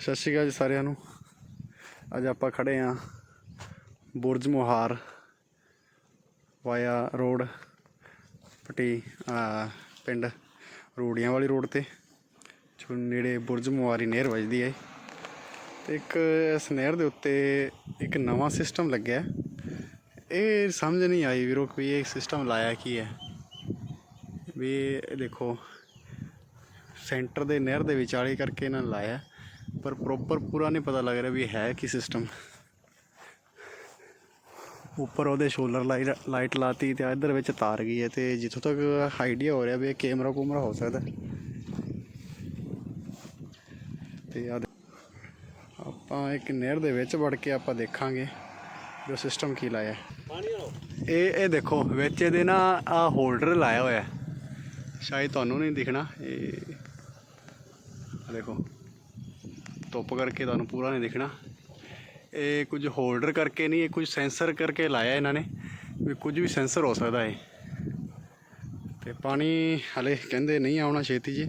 ਸਤਿ ਸ਼੍ਰੀ ਅਕਾਲ ਜੀ ਸਾਰਿਆਂ ਨੂੰ। ਅੱਜ ਆਪਾਂ ਖੜੇ ਆਂ ਬੁਰਜ ਮੁਹਾਰ ਵਾਇਆ ਰੋਡ ਪਟੀ ਪਿੰਡ ਰੂੜੀਆਂ ਵਾਲੀ ਰੋਡ ਤੇ, ਜੋ ਨੇੜੇ ਬੁਰਜ ਮੁਹਾਰੀ ਨਹਿਰ ਵੱਜਦੀ ਹੈ। ਤੇ ਇੱਕ ਇਸ ਨਹਿਰ ਦੇ ਉੱਤੇ ਇੱਕ ਨਵਾਂ ਸਿਸਟਮ ਲੱਗਿਆ। ਇਹ ਸਮਝ ਨਹੀਂ ਆਈ ਵੀਰੋ ਵੀ ਇਹ ਸਿਸਟਮ ਲਾਇਆ ਕੀ ਹੈ। ਵੀ ਦੇਖੋ ਸੈਂਟਰ ਦੇ ਨਹਿਰ ਦੇ ਵਿਚਾਲੇ ਕਰਕੇ ਇਹਨਾਂ ਨੇ ਲਾਇਆ। ਪਰ ਪ੍ਰੋਪਰ ਪੂਰਾ ਨਹੀਂ ਪਤਾ ਲੱਗ ਰਿਹਾ ਵੀ ਹੈ ਕੀ ਸਿਸਟਮ ਉੱਪਰ ਉਹਦੇ ਸ਼ੋਲਰ ਲਾਈਟ ਲਾਈਟ ਲਾਤੀ ਤੇ ਇੱਧਰ ਵਿੱਚ ਤਾਰ ਗਈ ਹੈ ਤੇ ਜਿੱਥੋਂ ਤੱਕ ਆਈਡੀਆ ਹੋ ਰਿਹਾ ਵੀ ਇਹ ਕੈਮਰਾ ਕੁਮਰਾ ਹੋ ਸਕਦਾ ਤੇ ਆ ਆਪਾਂ ਇੱਕ ਨਹਿਰ ਦੇ ਵਿੱਚ ਵੜ ਕੇ ਆਪਾਂ ਦੇਖਾਂਗੇ ਵੀ ਉਹ ਸਿਸਟਮ ਕੀ ਲਾਇਆ ਇਹ ਇਹ ਦੇਖੋ, ਵਿੱਚ ਇਹਦੇ ਨਾ ਆ ਹੋਲਡਰ ਲਾਇਆ ਹੋਇਆ ਸ਼ਾਇਦ ਤੁਹਾਨੂੰ ਨਹੀਂ ਦਿਖਣਾ, ਇਹ ਦੇਖੋ। ਧੁੱਪ ਕਰਕੇ ਤੁਹਾਨੂੰ ਪੂਰਾ ਨਹੀਂ ਦਿਖਣਾ। ਇਹ ਕੁਝ ਹੋਲਡਰ ਕਰਕੇ ਨਹੀਂ, ਇਹ ਕੁਝ ਸੈਂਸਰ ਕਰਕੇ ਲਾਇਆ ਇਹਨਾਂ ਨੇ ਵੀ ਕੁਝ ਵੀ ਸੈਂਸਰ ਹੋ ਸਕਦਾ ਹੈ ਤੇ ਪਾਣੀ ਹਲੇ ਕਹਿੰਦੇ ਨਹੀਂ ਆਉਣਾ ਛੇਤੀ ਜੀ।